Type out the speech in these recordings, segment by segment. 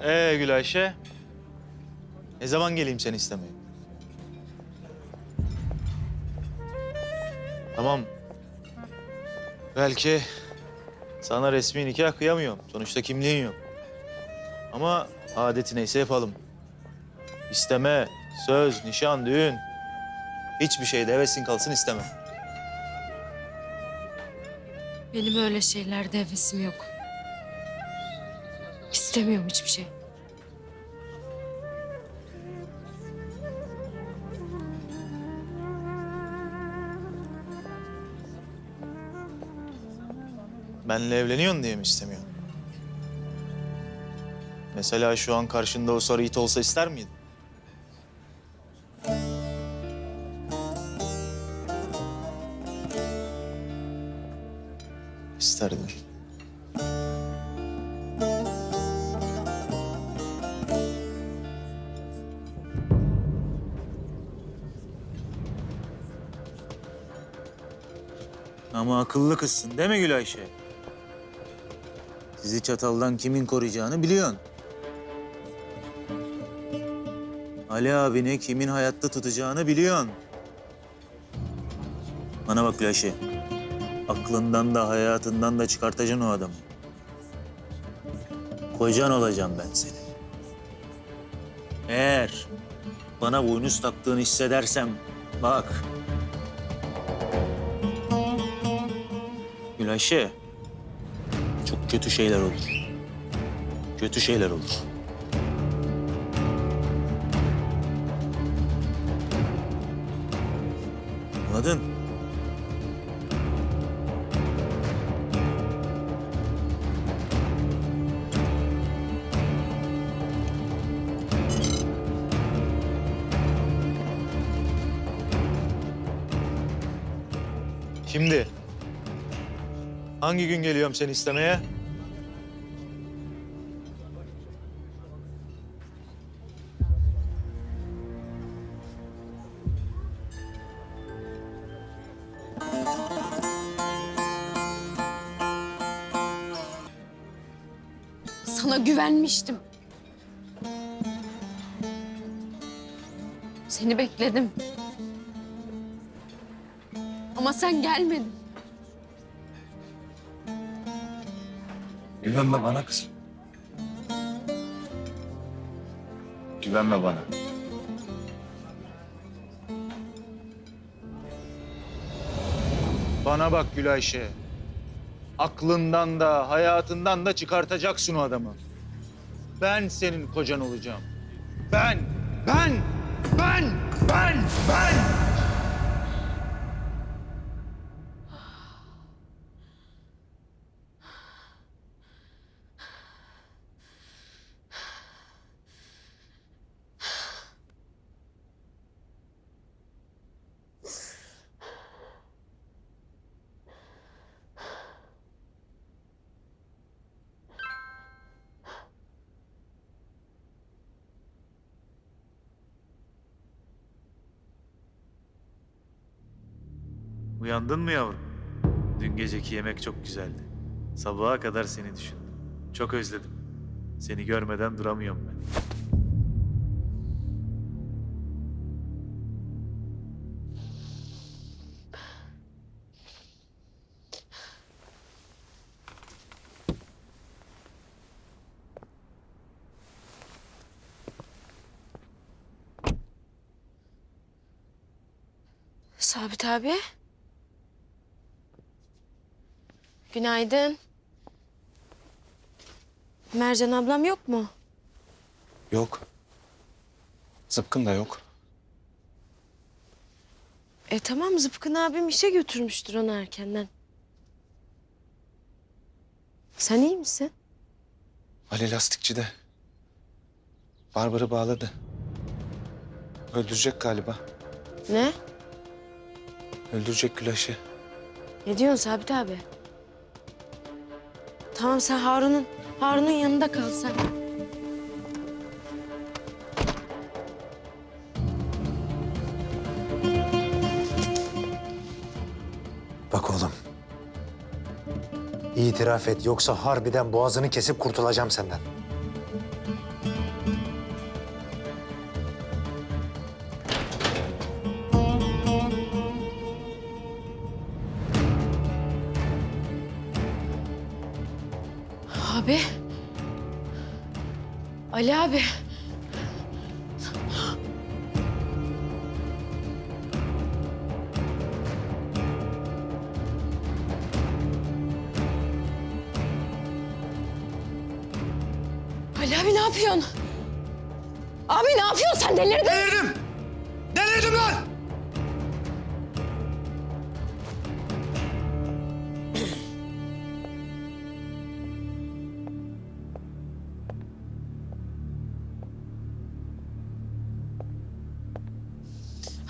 Ee Gülayşe? Ne zaman geleyim seni istemeye? Tamam. Belki sana resmi nikah kıyamıyorum. Sonuçta kimliğin yok. Ama adeti neyse yapalım. İsteme, söz, nişan, düğün. Hiçbir şeyde hevesin kalsın istemem. Benim öyle şeylerde hevesim yok. İstemiyorum hiçbir şey. Benle evleniyorsun diye mi istemiyorsun? Mesela şu an karşında o sarı it olsa ister miydin? İsterdim. Ama akıllı kızsın değil mi Gülayşe? Sizi çataldan kimin koruyacağını biliyorsun. Ali abini kimin hayatta tutacağını biliyorsun. Bana bak Gülayşe. Aklından da hayatından da çıkartacaksın o adamı. Kocan olacağım ben seni. Eğer bana boynuz taktığını hissedersem bak. Gülayşe, çok kötü şeyler olur. Kötü şeyler olur. Anladın? Şimdi hangi gün geliyorum seni istemeye? Sana güvenmiştim. Seni bekledim. Ama sen gelmedin. Güvenme bana kızım. Güvenme bana. Bana bak Gülayşe. Aklından da hayatından da çıkartacaksın o adamı. Ben senin kocan olacağım. Ben, ben, Uyandın mı yavrum? Dün geceki yemek çok güzeldi. Sabaha kadar seni düşündüm. Çok özledim. Seni görmeden duramıyorum ben. Sabit abi. Günaydın. Mercan ablam yok mu? Yok. Zıpkın da yok. E tamam Zıpkın abim işe götürmüştür onu erkenden. Sen iyi misin? Ali lastikçide. Barbarı bağladı. Öldürecek galiba. Ne? Öldürecek Gülayşe. Ne diyorsun Sabit abi? Tamam sen Harun'un Harun'un yanında kal sen. Bak oğlum. İtiraf et yoksa harbiden boğazını kesip kurtulacağım senden. Ali abi ne yapıyorsun? Abi ne yapıyorsun sen delirdin? Delirdim! Delirdim lan!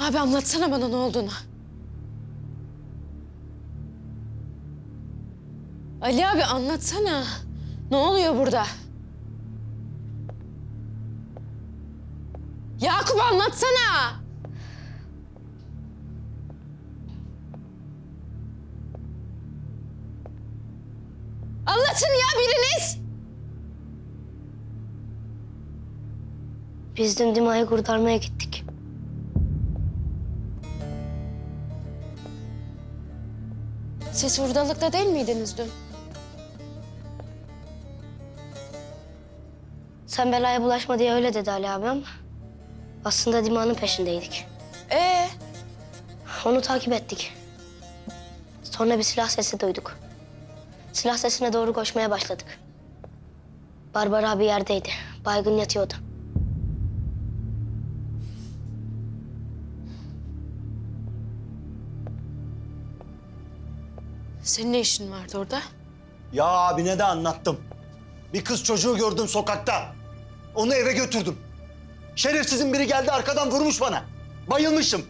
Abi anlatsana bana ne olduğunu. Ali abi anlatsana. Ne oluyor burada? Yakup anlatsana. Anlatın ya biriniz. Biz dün Dima'yı kurtarmaya gittik. Siz hurdalıkta değil miydiniz dün? Sen belaya bulaşma diye öyle dedi Ali abi ama... ...aslında Dima'nın peşindeydik. Ee, Onu takip ettik. Sonra bir silah sesi duyduk. Silah sesine doğru koşmaya başladık. Barbara abi yerdeydi. Baygın yatıyordu. senin ne işin vardı orada? Ya abine de anlattım. Bir kız çocuğu gördüm sokakta. Onu eve götürdüm. Şerefsizin biri geldi arkadan vurmuş bana. Bayılmışım.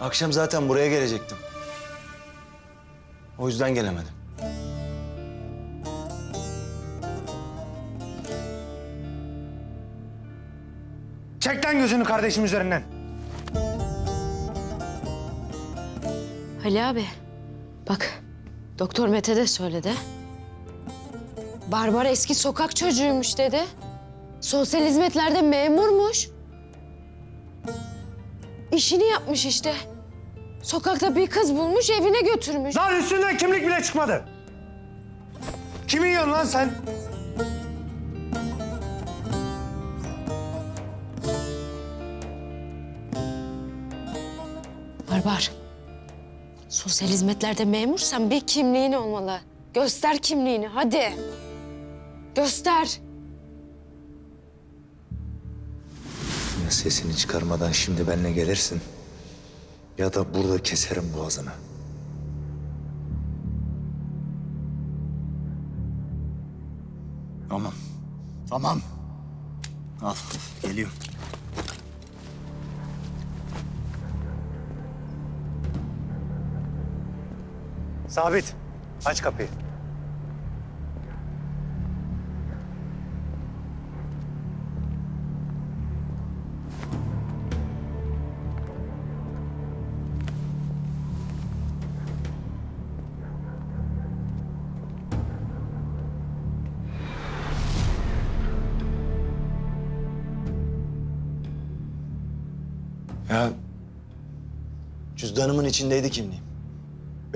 Akşam zaten buraya gelecektim. O yüzden gelemedim. Çek lan gözünü kardeşim üzerinden. Ali abi, bak Doktor Mete de söyledi. Barbara eski sokak çocuğuymuş dedi. Sosyal hizmetlerde memurmuş. İşini yapmış işte. Sokakta bir kız bulmuş, evine götürmüş. Lan üstünden kimlik bile çıkmadı. Kimi yiyorsun lan sen? Barbar, sosyal hizmetlerde memursan bir kimliğin olmalı. Göster kimliğini, hadi. Göster. Ya sesini çıkarmadan şimdi benimle gelirsin. Ya da burada keserim boğazını. Tamam. Tamam. Al geliyorum. Sabit. Aç kapıyı. Ya Cüzdanımın içindeydi kimliğim.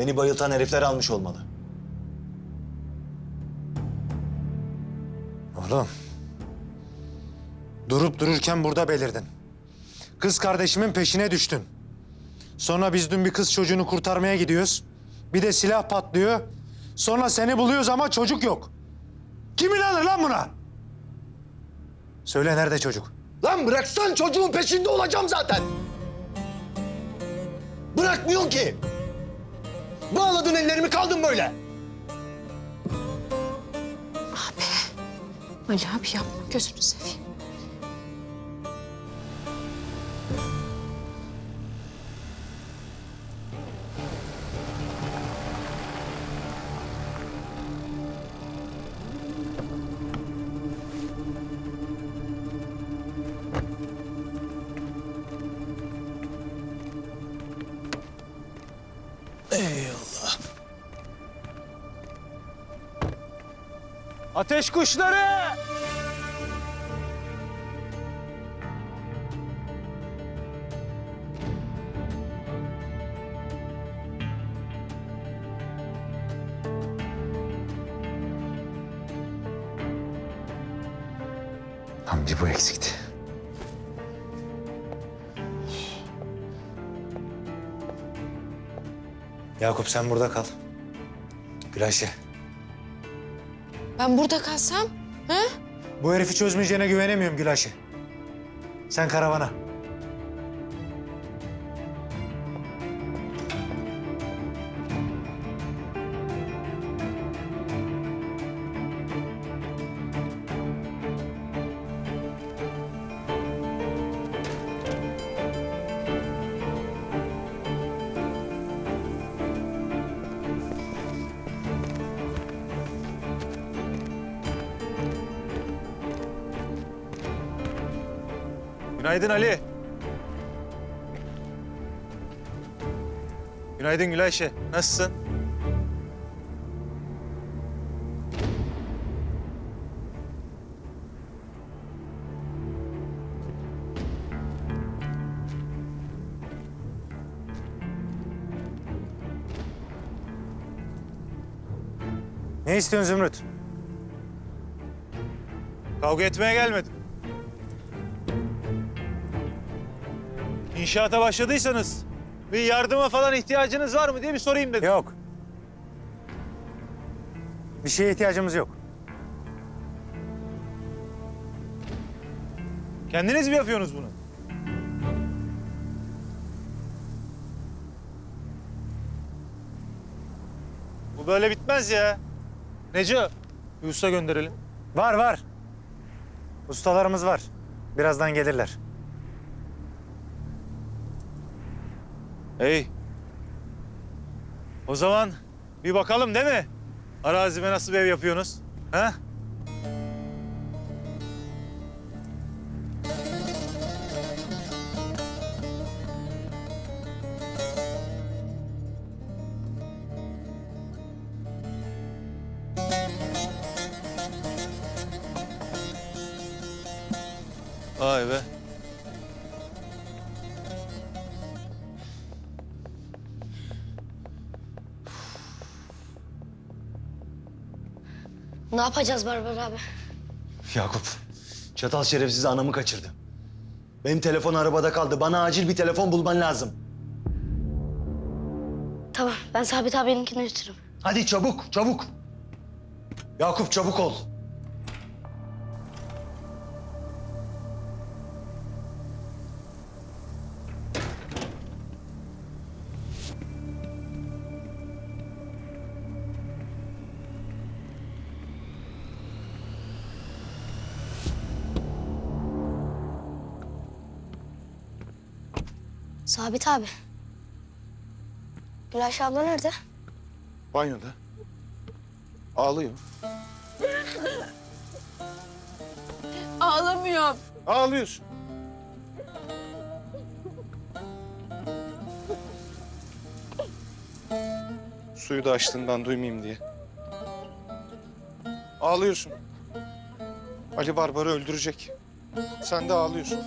Beni bayıltan herifler almış olmalı. Oğlum. Durup dururken burada belirdin. Kız kardeşimin peşine düştün. Sonra biz dün bir kız çocuğunu kurtarmaya gidiyoruz. Bir de silah patlıyor. Sonra seni buluyoruz ama çocuk yok. Kim inanır lan buna? Söyle nerede çocuk? Lan bıraksan çocuğun peşinde olacağım zaten. Bırakmıyorsun ki. Bağladın ellerimi kaldım böyle. Ali abi yapma, gözünü seveyim. ateş kuşları! Tam bu eksikti. Yakup sen burada kal. Gülayşe ben burada kalsam? Ha? Bu herifi çözmeyeceğine güvenemiyorum Gülayşe. Sen karavana. Günaydın Ali. Günaydın Gülayşe. Nasılsın? Ne istiyorsun Zümrüt? Kavga etmeye gelmedim. İnşaata başladıysanız bir yardıma falan ihtiyacınız var mı diye bir sorayım dedim. Yok. Bir şeye ihtiyacımız yok. Kendiniz mi yapıyorsunuz bunu? Bu böyle bitmez ya. Neco, bir usta gönderelim. Var var. Ustalarımız var. Birazdan gelirler. Hey. O zaman bir bakalım değil mi? Arazime nasıl bir ev yapıyorsunuz? Ha? Vay be. Ne yapacağız Barbar abi? Yakup, çatal şerefsiz anamı kaçırdı. Benim telefon arabada kaldı. Bana acil bir telefon bulman lazım. Tamam ben Sabit abininkini götürürüm. Hadi çabuk, çabuk. Yakup çabuk ol. Sabit abi. Gülayşe abla nerede? Banyoda. Ağlıyor. Ağlamıyorum. Ağlıyorsun. Suyu da açtığından duymayayım diye. Ağlıyorsun. Ali Barbar'ı öldürecek. Sen de ağlıyorsun.